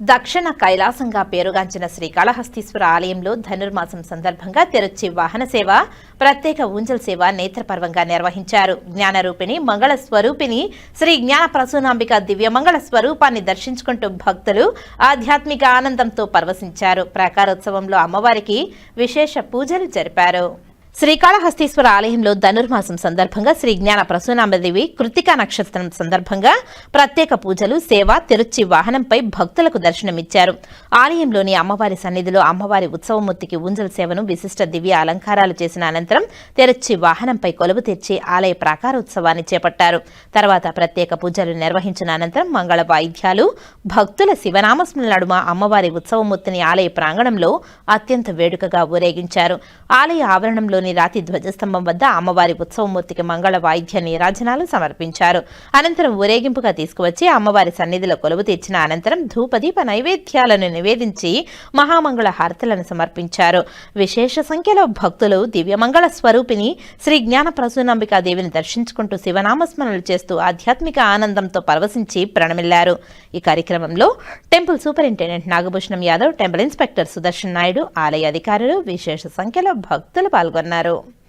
దక్షిణ కైలాసంగా పేరుగాంచిన శ్రీకాళహస్తీశ్వర ఆలయంలో ధనుర్మాసం సందర్భంగా తెరొచ్చి వాహన సేవ ప్రత్యేక ఊంజల్ సేవ నేత్రపర్వంగా నిర్వహించారు. జ్ఞానరూపిణి మంగళ స్వరూపిణి శ్రీ జ్ఞాన ప్రసూనాంబిక దివ్యమంగళ స్వరూపాన్ని దర్శించుకుంటూ భక్తులు ఆధ్యాత్మిక ఆనందంతో పర్వశించారు. ప్రాకారోత్సవంలో అమ్మవారికి విశేష పూజలు జరిపారు. శ్రీకాళహస్తీశ్వర ఆలయంలో ధనుర్మాసం సందర్భంగా శ్రీ జ్ఞాన ప్రసూనాంబదేవి కృతికా నక్షత్రం సందర్భంగా ప్రత్యేక పూజలు సేవ తిరుచి వాహనంపై భక్తులకు దర్శనమిచ్చారు. ఆలయంలోని అమ్మవారి సన్నిధిలో అమ్మవారి ఉత్సవమూర్తికి ఊంజల్ సేవను విశిష్ట దివ్య అలంకారాలు చేసిన అనంతరం తెరచి వాహనంపై కొలువు తెచ్చి ఆలయ ప్రాకారోత్సవాన్ని చేపట్టారు. తర్వాత ప్రత్యేక పూజలు నిర్వహించిన అనంతరం మంగళ వాయిద్యాలు భక్తుల శివనామస్మరణ నడుమ అమ్మవారి ఉత్సవమూర్తిని ఆలయ ప్రాంగణంలో అత్యంత వేడుకగా ఊరేగించారు. ఆలయ ఆవరణంలోని రాతి ధ్వజస్తంభం వద్ద అమ్మవారి ఉత్సవమూర్తికి మంగళ వాయిద్య నీరాజనాలు సమర్పించారు. అనంతరం ఊరేగింపుగా తీసుకువచ్చి అమ్మవారి సన్నిధిలో కొలువు తీర్చిన అనంతరం ధూపదీప నైవేద్యాలను నివేదించి మహామంగళ హారతులను సమర్పించారు. విశేష సంఖ్యలో భక్తులు దివ్యమంగళ స్వరూపిణి శ్రీ జ్ఞాన ప్రసూనాంబికా దేవిని దర్శించుకుంటూ శివనామస్మరణలు చేస్తూ ఆధ్యాత్మిక ఆనందంతో పరవశించి ప్రణమిల్లారు. ఈ కార్యక్రమంలో temple superintendent Nagabhushanam Yadav temple inspector Sudarshan Naidu ఆలయ అధికారులు విశేష సంఖ్యలో భక్తులు పాల్గొన్నారు. పాల్గొన్నారు